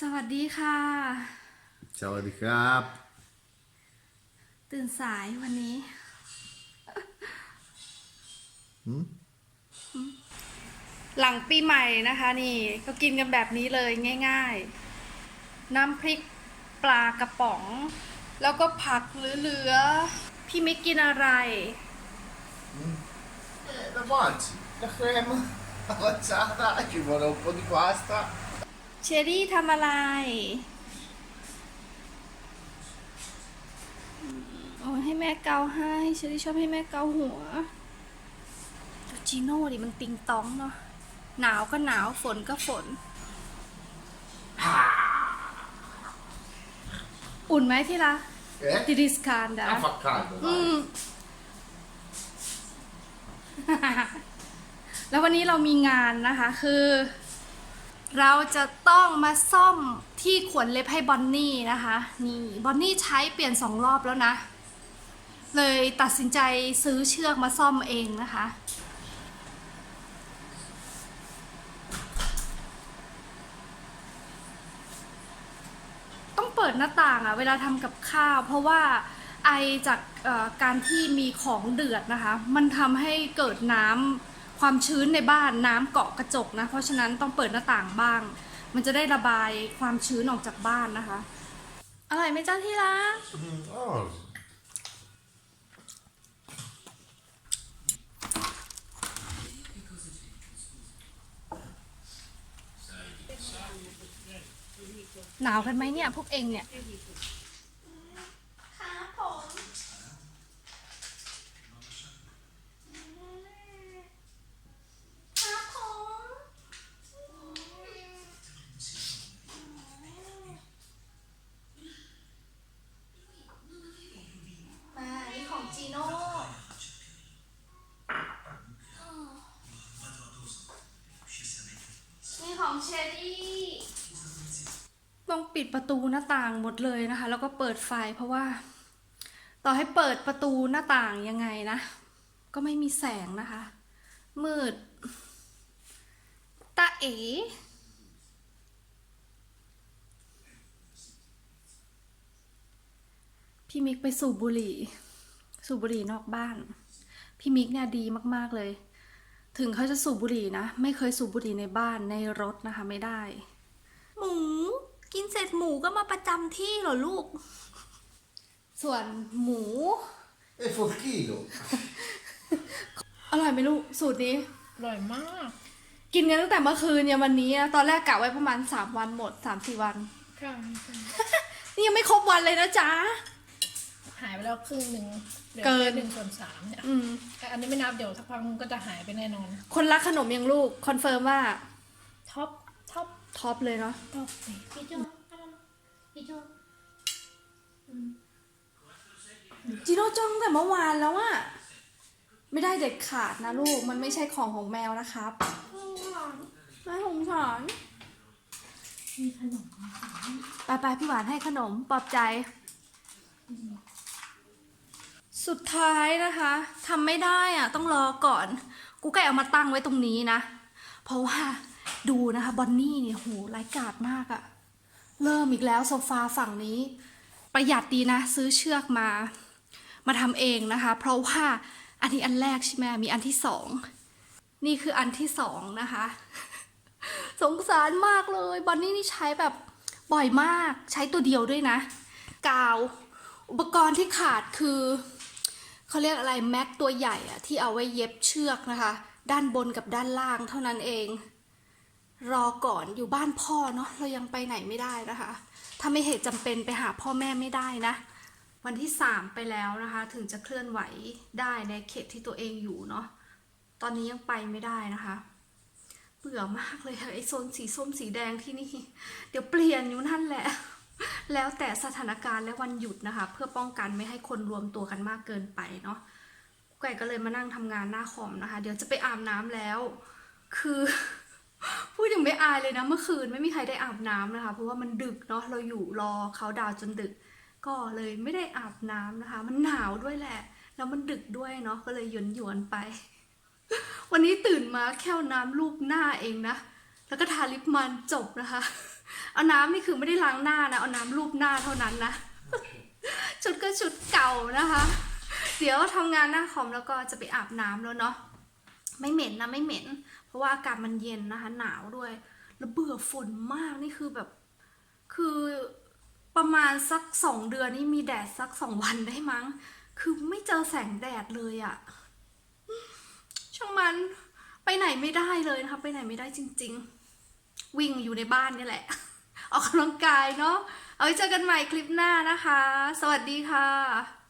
สวัสดีค่ะ สวัสดีครับ ตื่นสายวันนี้หลังปีใหม่นะคะนี่ก็กินกันแบบนี้เลยง่าย ๆ น้ำพริกปลากระป๋อง แล้วก็ผักเหลือๆพี่มิกกินอะไร Eh, davanti, la crema avanzata, ci vuole un po' di pasta. เชอรี่ทำอะไรอืมโอ้ยให้แม่เกาให้เชอรี่ชอบให้แม่เกาหัวดูจีโน่ดิมันติงตองเนาะ หนาวก็หนาวฝนก็ฝน อุ่นไหมที่รัก Eh? ดิดิสคานดา Ah, fa caldo, อื dai. ม แล้ววันนี้เรามีงานนะคะ คือ เราจะต้องมาซ่อมที่ขวนเล็บให้บอนนี่นะคะ นี่บอนนี่ใช้เปลี่ยนสองรอบแล้วนะ เลยตัดสินใจซื้อเชือกมาซ่อมเองนะคะ ต้องเปิดหน้าต่างอะเวลาทำกับข้าว เพราะว่าไอจากการที่มีของเดือดนะคะ มันทำให้เกิดน้ำ ความชื้นในบ้านน้ำเกาะกระจกนะ เพราะฉะนั้นต้องเปิดหน้าต่างบ้าง มันจะได้ระบายความชื้นออกจากบ้านนะคะ อร่อยไหมจ้าที่รัก Oh. หนาวกันไหมเนี่ย พวกเองเนี่ยมานี่ของจีโน่นี่ของเชอรี่ ต้อง ประตูหน้าต่างหมดเลยนะคะ แล้วก็เปิดไฟเพราะว่า ต่อให้เปิดประตูหน้าต่างยังไงนะ ก็ไม่มีแสงนะคะ มืดตาเอ๋พี่มิกไปสูบบุหรี่ สูบบุหรี่นอกบ้าน พี่มิกเนี่ยดีมากๆเลย ถึงเขาจะสูบบุหรี่นะ ไม่เคยสูบบุหรี่ในบ้านในรถนะคะ ไม่ได้หมู กินเสร็จหมูก็มาประจำที่เหรอลูก ส่วนหมู E forchino. อร่อยไหมลูกสูตรนี้ อร่อยมาก กินกันตั้งแต่เมื่อคืนยันวันนี้นะตอนแรกกะไว้ประมาณ 3 วันหมด 3 4 วัน ค่ะนี่ยังไม่ครบวันเลยนะจ๊ะ หายไปแล้วครึ่งหนึ่งหลือเกินแค่หนึ่งส่วนสามเนี่ยอืม แต่อันนี้ไม่นับเดี๋ยวสักพักมันก็จะหายไปแน่นอน คนรักขนมยังลูก คอนเฟิร์มว่า ท็อป ท็อป ท็อปเลยเนาะท็อปเลยจิโน่จ้องแต่เมื่อวานแล้วอะไม่ได้เด็ดขาดนะลูก มันไม่ใช่ของของแมวนะครับน่าสงสารไปไปๆพี่หวานให้ขนมปลอบใจ สุดท้ายนะคะทำไม่ได้อะต้องรอก่อน กูไก่เอามาตั้งไว้ตรงนี้นะ เพราะว่า ดูนะคะบอนนี่เนี่ยโหไร้ายกาดมากอะเริ่มอีกแล้วโซฟาฝั่งนี้ ประหยัดดีนะ ซื้อเชือกมา มาทำเองนะคะ เพราะว่าอันนี้อันแรกใช่ไหมมีอันที่สองนี่คืออันที่สองนะคะ สงสารมากเลยบอนนี่นี่ใช้แบบบ่อยมากใช้ตัวเดียวด้วยนะ กาวอุปกรณ์ที่ขาดคือเขาเรียกอะไรแม็กตัวใหญ่อะที่เอาไว้เย็บเชือกนะคะ ด้านบนกับด้านล่างเท่านั้นเอง รอก่อนอยู่บ้านพ่อเนาะเรายังไปไหนไม่ได้นะคะ ถ้าไม่เหตุจำเป็นไปหาพ่อแม่ไม่ได้นะ วันที่สามไปแล้วนะคะ ถึงจะเคลื่อนไหวได้ในเขตที่ตัวเองอยู่เนาะตอนนี้ยังไปไม่ได้นะคะเบื่อมากเลยไอโซนสีส้มสีแดงที่นี่ เดี๋ยวเปลี่ยนอยู่นั่นแหละ แล้วแต่สถานการณ์และวันหยุดนะคะ เพื่อป้องกันไม่ให้คนรวมตัวกันมากเกินไปเนาะไก่ก็เลยมานั่งทำงานหน้าคอมนะคะ เดี๋ยวจะไปอาบน้ำแล้ว คือ พูดยังไม่อายเลยนะเมื่อคืนไม่มีใครได้อาบน้ำนะคะ เพราะว่ามันดึกเนาะเราอยู่รอเขาดาวจนดึก ก็เลยไม่ได้อาบน้ำนะคะ มันหนาวด้วยแหละ แล้วมันดึกด้วยเนาะก็เลยหยวนหยวนไป วันนี้ตื่นมาแค่น้ำลูบหน้าเองนะแล้วก็ทาลิปมันจบนะคะ เอาน้ำนี่คือไม่ได้ล้างหน้านะเอาน้ำลูบหน้าเท่านั้นนะชุดก็ชุดเก่านะคะ เดี๋ยวทำงานหน้าคอมแล้วก็จะไปอาบน้ำแล้วเนาะไม่เหม็นนะไม่เหม็น ราะว่าอากาศมันเย็นนะคะ หนาวด้วย แล้วเบื่อฝนมากนี่คือแบบ คือประมาณสักสองเดือนนี่มีแดดสักสองวันได้มั้ง คือไม่เจอแสงแดดเลยอะช่างมันไปไหนไม่ได้เลยนะคะ ไปไหนไม่ได้จริง ๆ วิ่งอยู่ในบ้านนี่แหละ ออกกำลังกายเนาะ เอาไว้เจอกันใหม่คลิปหน้านะคะ สวัสดีค่ะ